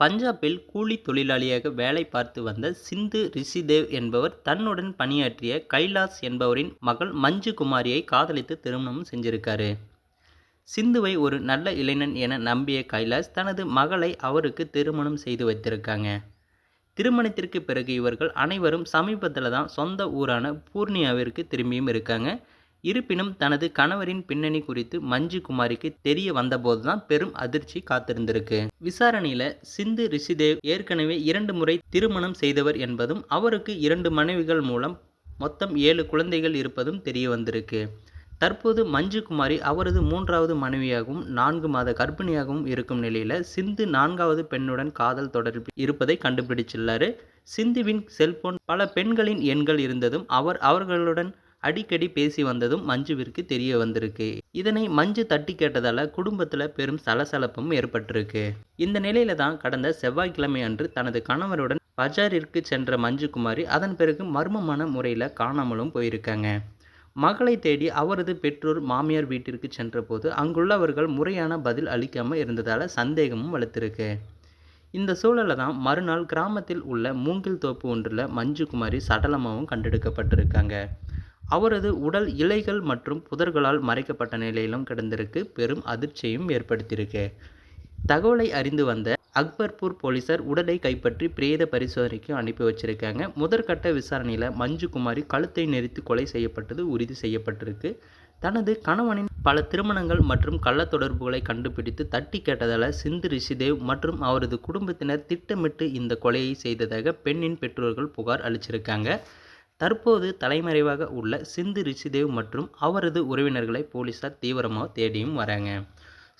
பஞ்சாபில் கூலி தொழிலாளியாக வேலை பார்த்து வந்த சிந்து ரிஷிதேவ் என்பவர் தன்னுடன் பணியாற்றிய கைலாஷ் என்பவரின் மகள் மஞ்சு குமாரியை காதலித்து திருமணம் செஞ்சிருக்காரு. சிந்துவை ஒரு நல்ல இளைஞன் என நம்பிய கைலாஷ் தனது மகளை அவருக்கு திருமணம் செய்து வைத்திருக்காங்க. திருமணத்திற்கு பிறகு இவர்கள் அனைவரும் சமீபத்தில் தான் சொந்த ஊரான பூர்ணியாவிற்கு திரும்பியும் இருக்காங்க. இருப்பினும் தனது கணவரின் பின்னணி குறித்து மஞ்சு குமாரிக்கு தெரிய வந்தபோது தான் பெரும் அதிர்ச்சி காத்திருந்திருக்கு. விசாரணையில் சிந்து ரிஷிதேவ் ஏற்கனவே இரண்டு முறை திருமணம் செய்தவர் என்பதும் அவருக்கு இரண்டு மனைவிகள் மூலம் மொத்தம் ஏழு குழந்தைகள் இருப்பதும் தெரிய வந்திருக்கு. தற்போது மஞ்சு குமாரி அவரது மூன்றாவது மனைவியாகவும் நான்கு மாத கர்ப்பிணியாகவும் இருக்கும் நிலையில் சிந்து நான்காவது பெண்ணுடன் காதல் தொடர்பு இருப்பதை கண்டுபிடிச்சுள்ளார். சிந்துவின் செல்போன் பல பெண்களின் எண்கள் இருந்ததும் அவர் அவர்களுடன் அடிக்கடி பேசி வந்ததும் மஞ்சுவிற்கு தெரிய வந்திருக்கு. இதனை மஞ்சு தட்டி கேட்டதால குடும்பத்தில் பெரும் சலசலப்பும் ஏற்பட்டிருக்கு. இந்த நிலையில தான் கடந்த செவ்வாய்க்கிழமை அன்று தனது கணவருடன் பஜாரிற்கு சென்ற மஞ்சுகுமாரி அதன் பிறகு மர்மமான முறையில் காணாமலும் போயிருக்காங்க. மகளை தேடி அவரது பெற்றோர் மாமியார் வீட்டிற்கு சென்றபோது அங்குள்ளவர்கள் முறையான பதில் அளிக்காமல் இருந்ததால் சந்தேகமும் வளர்த்திருக்கு. இந்த சூழலில் தான் மறுநாள் கிராமத்தில் உள்ள மூங்கில் தோப்பு ஒன்றில் மஞ்சுகுமாரி சடலமாகவும் கண்டெடுக்கப்பட்டிருக்காங்க. அவரது உடல் இலைகள் மற்றும் புதர்களால் மறைக்கப்பட்ட நிலையிலும் கிடந்திருக்கு. பெரும் அதிர்ச்சியும் ஏற்படுத்தியிருக்கு. தகவலை அறிந்து வந்த அக்பர்பூர் போலீசார் உடலை கைப்பற்றி பிரேத பரிசோதனைக்கு அனுப்பி வச்சிருக்காங்க. முதற்கட்ட விசாரணையில் மஞ்சு குமாரி கழுத்தை நெரித்து கொலை செய்யப்பட்டது உறுதி செய்யப்பட்டிருக்கு. தனது கணவனின் பல திருமணங்கள் மற்றும் கள்ள தொடர்புகளை கண்டுபிடித்து தட்டி கேட்டதால் சிந்து ரிஷிதேவ் மற்றும் அவரது குடும்பத்தினர் திட்டமிட்டு இந்த கொலையை செய்ததாக பெண்ணின் பெற்றோர்கள் புகார் அளிச்சிருக்காங்க. தற்போது தலைமறைவாக உள்ள சிந்து ரிஷிதேவ் மற்றும் அவரது உறவினர்களை போலீஸார் தீவிரமாக தேடியும் வராங்க.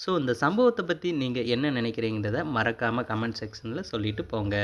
ஸோ இந்த சம்பவத்தை பற்றி நீங்கள் என்ன நினைக்கிறீங்கிறத மறக்காமல் கமெண்ட் செக்ஷனில் சொல்லிட்டு போங்க.